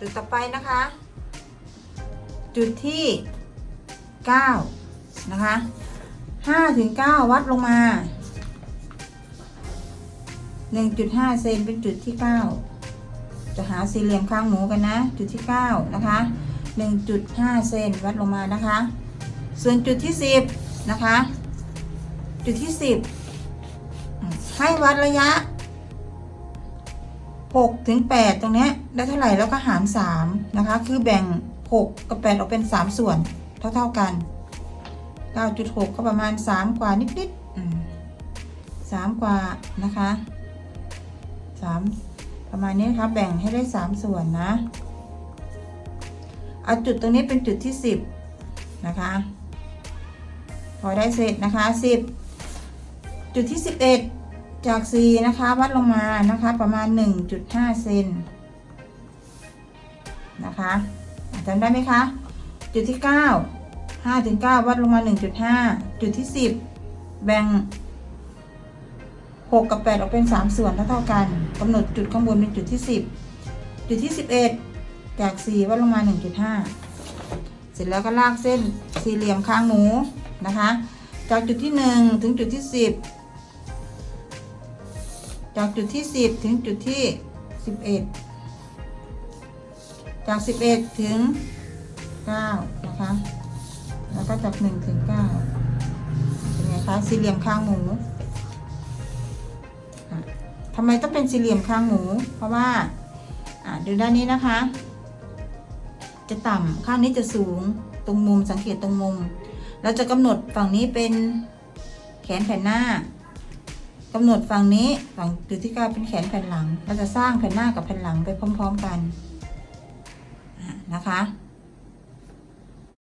จุดต่อไปนะคะ จุดที่ 9 นะคะ5ถึง9วัดลงมา 1.5 เซนเป็นจุดที่ 9 จะหาสี่เหลี่ยมข้างหมูกันนะ จุดที่ 9 นะคะ 1.5 เซนวัดลงมานะคะ ส่วนจุดที่ 10 นะคะ จุดที่ 10 ให้วัดระยะ 6ถึง8ตรงนี้ได้เท่าไหร่แล้วก็หาร3นะคะ คือแบ่ง 6 กับ 8 ออกเป็น 3 ส่วนเท่า ๆกัน 9.6 ก็ประมาณ 3 กว่านิดๆอืม3กว่านะคะ 3 ประมาณนี้นะคะแบ่งให้ได้ 3 ส่วนนะเอาจุดตรงนี้เป็นจุดที่ 10 นะคะ พอได้เสร็จนะคะ 10 จุดที่ 11 จาก4นะคะ วัดลงมานะคะ ประมาณ 1.5 เซนนะคะจำได้ไหมคะ จุดที่ 9 5ถึง9วัดลงมา 1.5 จุดที่ 10 แบ่ง 6 กับ 8 ออกเป็น 3 ส่วนเท่าๆกันกำหนดจุดข้างบนเป็นจุดที่ 10 จุดที่ 11 จาก 4 วัดลงมา 1.5 เสร็จแล้วก็ลากเส้นสี่เหลี่ยมข้างหมูนะคะ จากจุดที่ 1 ถึงจุดที่ 10 จากจุดที่ 10 ถึงจุดที่ 11 จาก 11 ถึง 9 นะคะ แล้วก็จาก 1 ถึง 9 เป็นไงคะ สี่เหลี่ยมข้างหมูทำไมต้องเป็นสี่เหลี่ยมข้างหมู เพราะว่าดูด้านนี้นะคะ จะต่ำข้างนี้จะสูงตรงมุมสังเกตตรงมุม เราจะกำหนดฝั่งนี้เป็นแขนแผ่นหน้า กำหนดฝั่งนี้ฝั่งจุดที่กาเป็นแขนแผ่นหลัง เราจะสร้างแผ่นหน้ากับแผ่นหลังไปพร้อม ๆกันนะคะ